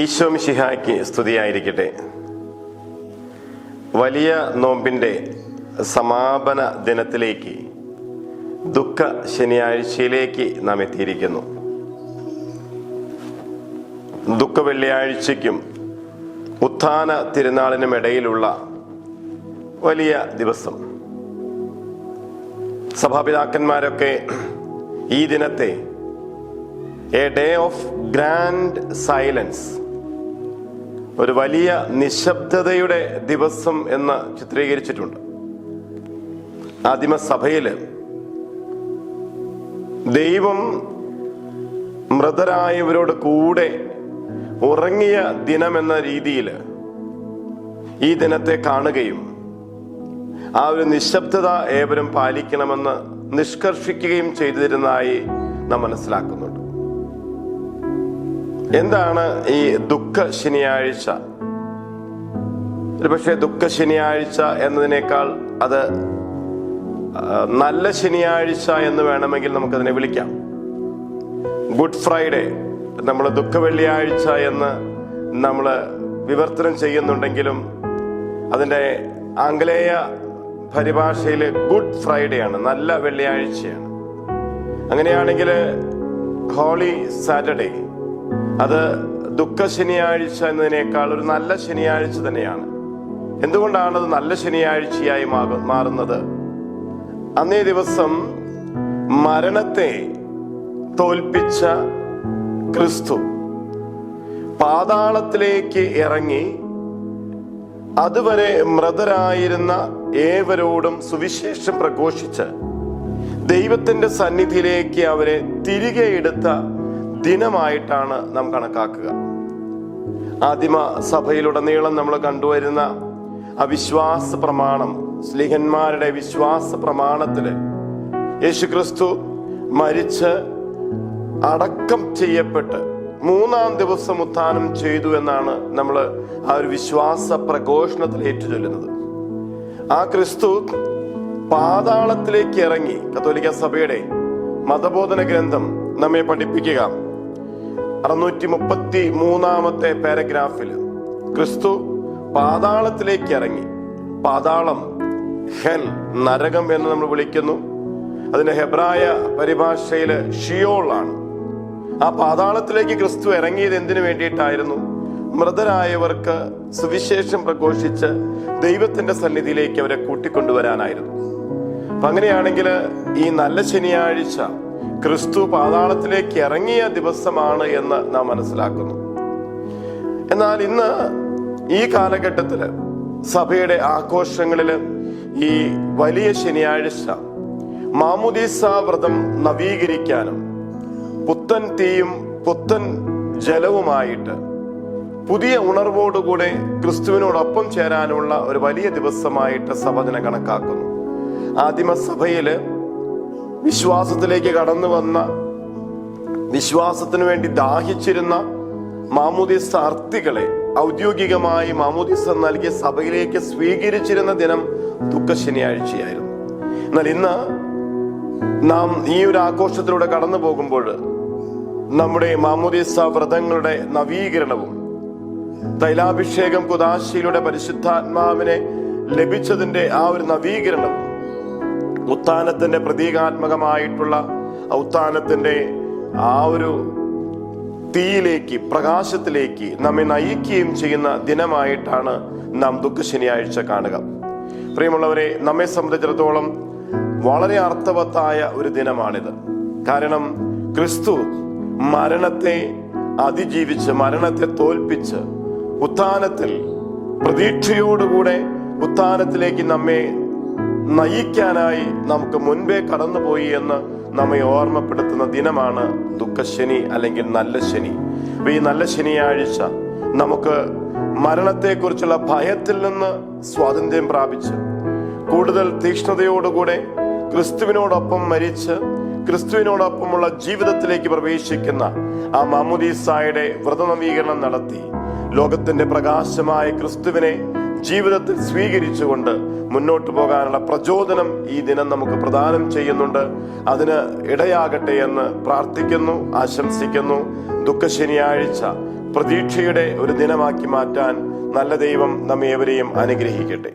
ഈശോ മിശിഹായ്ക്ക് സ്തുതിയായിരിക്കട്ടെ. വലിയ നോമ്പിന്റെ സമാപന ദിനത്തിലേക്ക് ദുഃഖ ശനിയാഴ്ചയിലേക്ക് നാം എത്തിയിരിക്കുന്നു. ദുഃഖ വെള്ളിയാഴ്ചയ്ക്കും ഉത്ഥാന തിരുനാളിനും ഇടയിലുള്ള വലിയ ദിവസം. സഭാപിതാക്കന്മാരൊക്കെ ഈ ദിനത്തെ a day of grand silence ഒരു വലിയ നിശബ്ദതയുടെ ദിവസം എന്ന് ചിത്രീകരിച്ചിട്ടുണ്ട്. ആദിമസഭയിൽ ദൈവം മൃതരായവരോട് കൂടെ ഉറങ്ങിയ ദിനമെന്ന രീതിയിൽ ഈ ദിനത്തെ കാണുകയും ആ ഒരു നിശബ്ദത ഏവരും പാലിക്കണമെന്ന് നിഷ്കർഷിക്കുകയും ചെയ്തിരുന്നതായി നാം മനസ്സിലാക്കുന്നുണ്ട്. എന്താണ് ഈ ദുഃഖ ശനിയാഴ്ച? ഒരുപക്ഷെ ദുഃഖ ശനിയാഴ്ച എന്നതിനേക്കാൾ അത് നല്ല ശനിയാഴ്ച എന്ന് വേണമെങ്കിൽ നമുക്കതിനെ വിളിക്കാം. Good Friday. നമ്മൾ ദുഃഖ വെള്ളിയാഴ്ച എന്ന് നമ്മൾ വിവർത്തനം ചെയ്യുന്നുണ്ടെങ്കിലും അതിന്റെ ആംഗലേയ പരിഭാഷയിൽ ഗുഡ് ഫ്രൈഡേ ആണ് നല്ല വെള്ളിയാഴ്ചയാണ്. അങ്ങനെയാണെങ്കിൽ ഹോളി സാറ്റർഡേ. അത് ദുഃഖ ശനിയാഴ്ച എന്നതിനേക്കാൾ ഒരു നല്ല ശനിയാഴ്ച തന്നെയാണ്. എന്തുകൊണ്ടാണ് അത് നല്ല ശനിയാഴ്ചയായി മാറുന്നത്? അന്നേ ദിവസം മരണത്തെ തോൽപ്പിച്ച ക്രിസ്തു പാതാളത്തിലേക്ക് ഇറങ്ങി അതുവരെ മൃതരായിരുന്ന ഏവരോടും സുവിശേഷം പ്രഘോഷിച്ച് ദൈവത്തിന്റെ സന്നിധിയിലേക്ക് അവരെ തിരികെ എടുത്ത ദിനമായിട്ടാണ് നാം കണക്കാക്കുക. ആദിമ സഭയിലുടനീളം നമ്മൾ കണ്ടുവരുന്ന അവിശ്വാസ പ്രമാണം സ്ലിഹന്മാരുടെ വിശ്വാസ പ്രമാണത്തിൽ യേശുക്രിസ്തു മരിച്ച് അടക്കം ചെയ്യപ്പെട്ട് മൂന്നാം ദിവസം ഉത്ഥാനം ചെയ്തു എന്നാണ് നമ്മൾ ആ ഒരു വിശ്വാസ പ്രഘോഷണത്തിൽ ഏറ്റുചൊല്ലുന്നത്. ആ ക്രിസ്തു പാതാളത്തിലേക്ക് ഇറങ്ങി കത്തോലിക്ക സഭയുടെ മതബോധന ഗ്രന്ഥം നമ്മെ പഠിപ്പിക്കുക. അറുന്നൂറ്റി മുപ്പത്തി മൂന്നാമത്തെ പാരഗ്രാഫിൽ ക്രിസ്തു പാതാളത്തിലേക്ക് ഇറങ്ങി. പാതാളം ഹെൽ നരകം എന്ന് നമ്മൾ വിളിക്കുന്നു. അതിന്റെ ഹെബ്രായ പരിഭാഷയിൽ ഷിയോൾ ആണ്. ആ പാതാളത്തിലേക്ക് ക്രിസ്തു ഇറങ്ങിയത് എന്തിനു വേണ്ടിയിട്ടായിരുന്നു? മൃതരായവർക്ക് സുവിശേഷം പ്രഘോഷിച്ച് ദൈവത്തിന്റെ സന്നിധിയിലേക്ക് അവരെ കൂട്ടിക്കൊണ്ടുവരാനായിരുന്നു. അപ്പൊ അങ്ങനെയാണെങ്കിൽ ഈ നല്ല ശനിയാഴ്ച ക്രിസ്തു പാതാളത്തിലേക്ക് ഇറങ്ങിയ ദിവസമാണ് എന്ന് നാം മനസ്സിലാക്കുന്നു. എന്നാൽ ഇന്ന് ഈ കാലഘട്ടത്തിൽ സഭയുടെ ആഘോഷങ്ങളിൽ ഈ വലിയ ശനിയാഴ്ച മാമുദീസ വ്രതം നവീകരിക്കാനും പുത്തൻ തീയും പുത്തൻ ജലവുമായിട്ട് പുതിയ ഉണർവോടുകൂടെ ക്രിസ്തുവിനോടൊപ്പം ചേരാനുള്ള ഒരു വലിയ ദിവസമായിട്ട് സഭ കണക്കാക്കുന്നു. ആദിമസഭയിൽ വിശ്വാസത്തിലേക്ക് കടന്നു വന്ന വിശ്വാസത്തിന് വേണ്ടി ദാഹിച്ചിരുന്ന മാമൂദി അർത്ഥികളെ ഔദ്യോഗികമായി മാമുദിസ നൽകിയ സഭയിലേക്ക് സ്വീകരിച്ചിരുന്ന ദിനം ദുഃഖ ശനിയാഴ്ചയായിരുന്നു. എന്നാൽ ഇന്ന് നാം ഈ ഒരു ആഘോഷത്തിലൂടെ കടന്നു പോകുമ്പോൾ നമ്മുടെ മാമുദിസ വ്രതങ്ങളുടെ നവീകരണവും തൈലാഭിഷേകം കുദാശിയിലൂടെ പരിശുദ്ധാത്മാവിനെ ലഭിച്ചതിന്റെ ആ ഒരു നവീകരണവും ഉത്ഥാനത്തിന്റെ പ്രതീകാത്മകമായിട്ടുള്ള ഉത്ഥാനത്തിന്റെ ആ ഒരു തീയിലേക്ക് പ്രകാശത്തിലേക്ക് നമ്മെ നയിക്കുകയും ചെയ്യുന്ന ദിനമായിട്ടാണ് നാം ദുഃഖ ശനിയാഴ്ച കാണുക. പ്രിയമുള്ളവരെ നമ്മെ സംബന്ധിച്ചിടത്തോളം വളരെ അർത്ഥവത്തായ ഒരു ദിനമാണിത്. കാരണം ക്രിസ്തു മരണത്തെ അതിജീവിച്ച് മരണത്തെ തോൽപ്പിച്ച് ഉത്ഥാനത്തിൽ പ്രതീക്ഷയോടുകൂടെ ഉത്ഥാനത്തിലേക്ക് നമ്മെ നയിക്കാനായി നമുക്ക് മുൻപേ കടന്നുപോയി എന്ന് നമ്മെ ഓർമ്മപ്പെടുത്തുന്ന ദിനമാണ് ദുഃഖശനി അല്ലെങ്കിൽ നല്ല ശനി. ഈ നല്ല ശനിയാഴ്ച നമുക്ക് മരണത്തെക്കുറിച്ചുള്ള ഭയത്തിൽ നിന്ന് സ്വാതന്ത്ര്യം പ്രാപിച്ച് കൂടുതൽ തീക്ഷ്ണതയോടുകൂടെ ക്രിസ്തുവിനോടൊപ്പം മരിച്ച് ക്രിസ്തുവിനോടൊപ്പമുള്ള ജീവിതത്തിലേക്ക് പ്രവേശിക്കുന്ന ആ മാമുദീസായുടെ വ്രതനവീകരണം നടത്തി ലോകത്തിന്റെ പ്രകാശമായ ക്രിസ്തുവിനെ ജീവിതത്തിൽ സ്വീകരിച്ചുകൊണ്ട് മുന്നോട്ട് പോകാനുള്ള പ്രചോദനം ഈ ദിനം നമുക്ക് പ്രദാനം ചെയ്യുന്നുണ്ട്. അതിന് ഇടയാകട്ടെ എന്ന് പ്രാർത്ഥിക്കുന്നു ആശംസിക്കുന്നു. ദുഃഖ ശനിയാഴ്ച പ്രതീക്ഷയുടെ ഒരു ദിനമാക്കി മാറ്റാൻ നല്ല ദൈവം നമ്മെ ഏവരെയും അനുഗ്രഹിക്കട്ടെ.